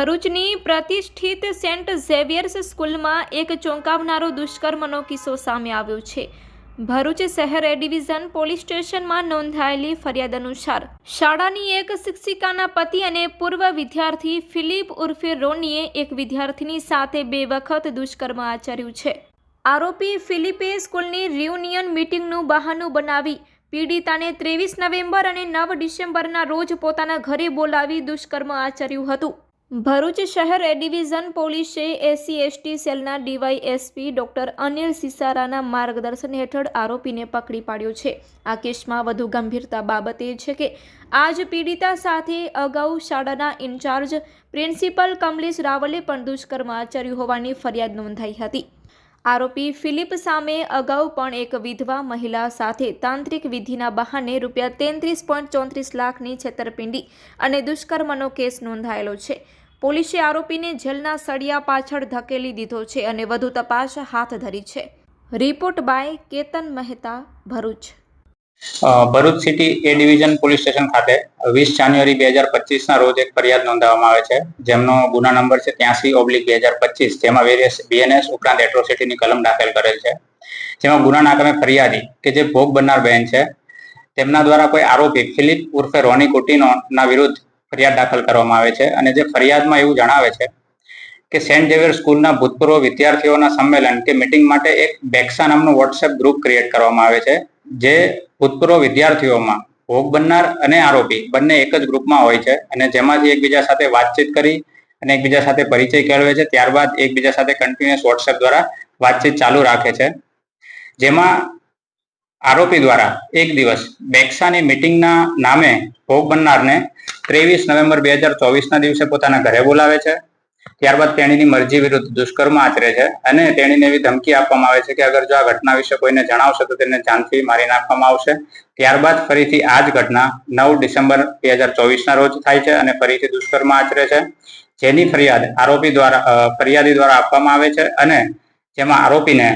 ભરૂચની પ્રતિષ્ઠિત Saint Xavier's સ્કૂલમાં એક ચોંકાવનારો દુષ્કર્મનો કિસ્સો સામે આવ્યો છે. ભરૂચ શહેર એ ડિવિઝન પોલીસ સ્ટેશનમાં નોંધાયેલી ફરિયાદ અનુસાર, શાળાની એક શિક્ષિકાના પતિ અને પૂર્વ વિદ્યાર્થી ફિલિપ ઉર્ફે રોનીએ એક વિદ્યાર્થીની સાથે બે વખત દુષ્કર્મ આચર્યું છે. આરોપી ફિલિપે સ્કૂલની રિયુનિયન મીટિંગનું બહાનું બનાવી પીડિતાને ત્રેવીસ નવેમ્બર અને નવ ડિસેમ્બરના રોજ પોતાના ઘરે બોલાવી દુષ્કર્મ આચર્યું હતું. ભરૂચ શહેર એ ડિવિઝન પોલીસે એસસી એસટી સેલના ડીવાયએસપી ડોક્ટર અનિલ સિસારાના માર્ગદર્શન હેઠળ આરોપીને પકડી પાડ્યો છે. આ કેસમાં વધુ ગંભીરતા બાબત એ છે કે આજ પીડિતા સાથે અગાઉ શાળાના ઇન્ચાર્જ પ્રિન્સિપલ કમલેશ રાવલે પણ દુષ્કર્મ આચર્યું હોવાની ફરિયાદ નોંધાઈ હતી. આરોપી ફિલિપ સામે અગાઉ પણ એક વિધવા મહિલા સાથે તાંત્રિક વિધિના બહાને રૂપિયા તેત્રીસ પોઈન્ટ ચોત્રીસ લાખની છેતરપિંડી અને દુષ્કર્મનો કેસ નોંધાયેલો છે. પોલીસે આરોપીને જેલના સળિયા પાછળ ધકેલી દીધો છે અને વધુ તપાસ હાથ ધરી છે. Report by Ketan Mehta, Bharuch. Bharuch city A division police station ખાતે વીસ જાન્યુઆરી બે હજાર પચીસના રોજ એક ફરિયાદ નોંધાવવામાં આવે છે. જેમનો ગુના નંબર છે ત્યાંસી ઓબ્લિક બે હજાર પચીસ, જેમાં વેરિયસ બીએનએસ ઉપરાંત એટ્રોસિટીની કલમ દાખલ કરેલ છે. જેમાં ગુનાના કામે ફરિયાદી કે જે ભોગ બનનાર બહેન છે, તેમના દ્વારા કોઈ આરોપી ફિલિપ ઉર્ફે રોની કુટીનો ના વિરુદ્ધ ફરિયાદ દાખલ કરવામાં આવે છે અને જે ફરિયાદમાં એવું જણાવે છે કે સેન્ટ ઝેવિયર સ્કૂલના ભૂતપૂર્વ વિદ્યાર્થીઓના સંમેલન કે મિટિંગ માટે એક બેક્સા નામનું વોટ્સએપ ગ્રુપ ક્રિએટ કરવામાં આવે છે, જે ભૂતપૂર્વ વિદ્યાર્થીઓમાં ભોગ બનનાર અને આરોપી બંને એક જ ગ્રુપમાં હોય છે અને જેમાંથી એકબીજા સાથે વાતચીત કરી અને એકબીજા સાથે પરિચય કેળવે છે, ત્યારબાદ એકબીજા સાથે કન્ટિન્યુઅસ વોટ્સએપ દ્વારા વાતચીત ચાલુ રાખે છે. જેમાં આરોપી દ્વારા એક દિવસ બેક્સાની મીટિંગના નામે ભોગ બનનારને ત્રેવીસ નવેમ્બર બે હજાર ચોવીસના દિવસે પોતાના ઘરે બોલાવે છે. ત્યારબાદ તેણીની મરજી વિરુદ્ધ દુષ્કર્મ આચરે છે અને તેણીને એવી ધમકી આપવામાં આવે છે કે અગર જો આ ઘટના વિશે કોઈને જણાવશે તો તેને જાનથી મારી નાખવામાં આવશે. ત્યારબાદ ફરીથી આ જ ઘટના નવ ડિસેમ્બર બે હજાર ચોવીસના રોજ થાય છે અને ફરીથી દુષ્કર્મ આચરે છે. જેની ફરિયાદ આરોપી દ્વારા ફરિયાદી દ્વારા આપવામાં આવે છે અને જેમાં આરોપીને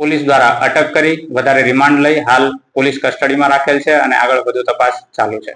પોલીસ દ્વારા અટક કરી, વધારે રિમાન્ડ લઈ હાલ પોલીસ કસ્ટડીમાં રાખેલ છે અને આગળ વધુ તપાસ ચાલુ છે.